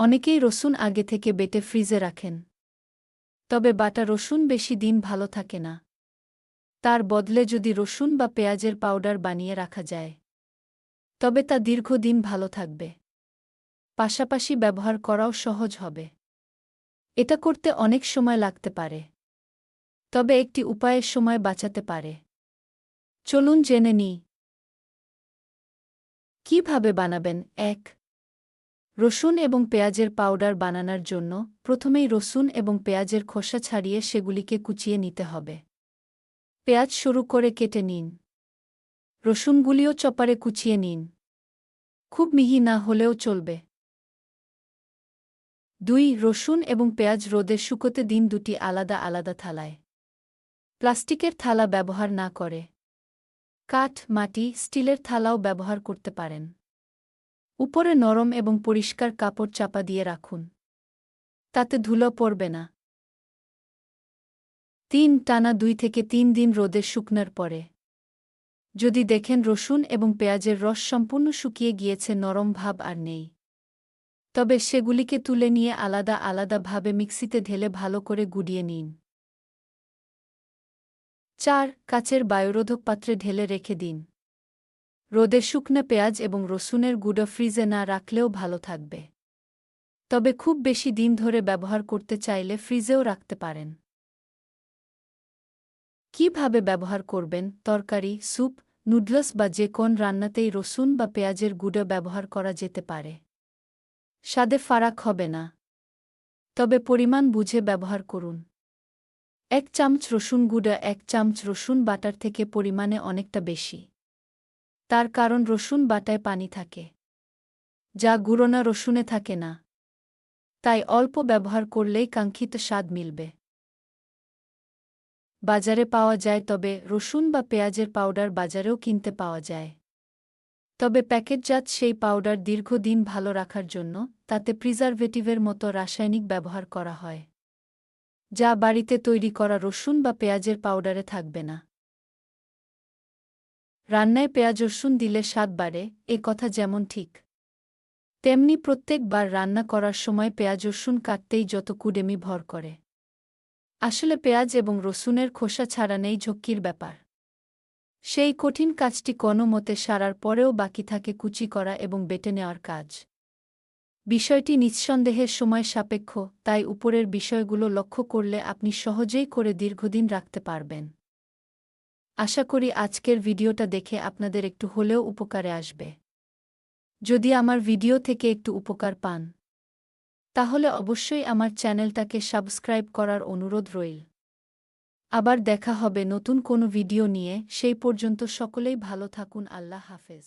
অনেকেই রসুন আগে থেকে বেটে ফ্রিজে রাখেন। তবে বাটা রসুন বেশি দিন ভালো থাকে না। তার বদলে যদি রসুন বা পেঁয়াজের পাউডার বানিয়ে রাখা যায়। তবে তা দীর্ঘদিন ভালো থাকবে। পাশাপাশি ব্যবহার করাও সহজ হবে। এটা করতে অনেক সময় লাগতে পারে। তবে একটি উপায়ের সময় বাঁচাতে পারে। চলুন জেনে নিই। কীভাবে বানাবেন? এক রসুন এবং পেঁয়াজের পাউডার বানানোর জন্য প্রথমেই রসুন এবং পেঁয়াজের খোসা ছাড়িয়ে সেগুলিকে কুচিয়ে নিতে হবে। পেঁয়াজ শুরু করে কেটে নিন। রসুনগুলিও চপারে কুচিয়ে নিন। খুব মিহি না হলেও চলবে। দুই, রসুন এবং পেঁয়াজ রোদে শুকোতে দিন দুটি আলাদা আলাদা থালায়। প্লাস্টিকের থালা ব্যবহার না করে। কাঠ, মাটি, স্টিলের থালাও ব্যবহার করতে পারেন। উপরে নরম এবং পরিষ্কার কাপড় চাপা দিয়ে রাখুন। তাতে ধুলো পড়বে না। তিন টানা দুই থেকে তিন দিন রোদে শুকনার পরে। যদি দেখেন রসুন এবং পেঁয়াজের রস সম্পূর্ণ শুকিয়ে গিয়েছে, নরম ভাব আর নেই। তবে সেগুলিকে তুলে নিয়ে আলাদা আলাদাভাবে মিক্সিতে ঢেলে ভালো করে গুডিয়ে নিন। চার, কাচের বায়ুরোধক পাত্রে ঢেলে রেখে দিন। রোদে শুকনো পেঁয়াজ এবং রসুনের গুঁড়ো ফ্রিজে না রাখলেও ভালো থাকবে। তবে খুব বেশি দিন ধরে ব্যবহার করতে চাইলে ফ্রিজেও রাখতে পারেন। কীভাবে ব্যবহার করবেন? তরকারি, স্যুপ, নুডলস বা যে কোন রান্নাতেই রসুন বা পেঁয়াজের গুঁড়ো ব্যবহার করা যেতে পারে। স্বাদে ফারাক হবে না। তবে পরিমাণ বুঝে ব্যবহার করুন। এক চামচ রসুন গুঁড়া, এক চামচ রসুন বাটার থেকে পরিমাণে অনেকটা বেশি। তার কারণ রসুন বাটায় পানি থাকে, যা গুঁড়োনা রসুনে থাকে না। তাই অল্প ব্যবহার করলেই কাঙ্ক্ষিত স্বাদ মিলবে। বাজারে পাওয়া যায়, তবে রসুন বা পেঁয়াজের পাউডার বাজারেও কিনতে পাওয়া যায়। তবে প্যাকেটজাত সেই পাউডার দীর্ঘদিন ভালো রাখার জন্য তাতে প্রিজারভেটিভের মতো রাসায়নিক ব্যবহার করা হয়, যা বাড়িতে তৈরি করা রসুন বা পেঁয়াজের পাউডারে থাকবে না। রান্নায় পেঁয়াজ রসুন দিলে স্বাদ বাড়ে, এ কথা যেমন ঠিক। তেমনি প্রত্যেকবার রান্না করার সময় পেঁয়াজ রসুন কাটতেই যত কুডেমি ভর করে। আসলে পেঁয়াজ এবং রসুনের খোসা ছাড়া নেই ঝক্কির ব্যাপার। সেই কঠিন কাজটি কোনো মতে সারার পরেও বাকি থাকে কুচি করা এবং বেটে নেওয়ার কাজ। বিষয়টি নিঃসন্দেহের সময় সাপেক্ষ, তাই উপরের বিষয়গুলো লক্ষ্য করলে আপনি সহজেই করে দীর্ঘদিন রাখতে পারবেন। আশা করি আজকের ভিডিওটা দেখে আপনাদের একটু হলেও উপকারে আসবে। যদি আমার ভিডিও থেকে একটু উপকার পান, তাহলে অবশ্যই আমার চ্যানেলটাকে সাবস্ক্রাইব করার অনুরোধ রইল। আবার দেখা হবে নতুন কোনো ভিডিও নিয়ে, সেই পর্যন্ত সকলেই ভালো থাকুন, আল্লাহ হাফেজ।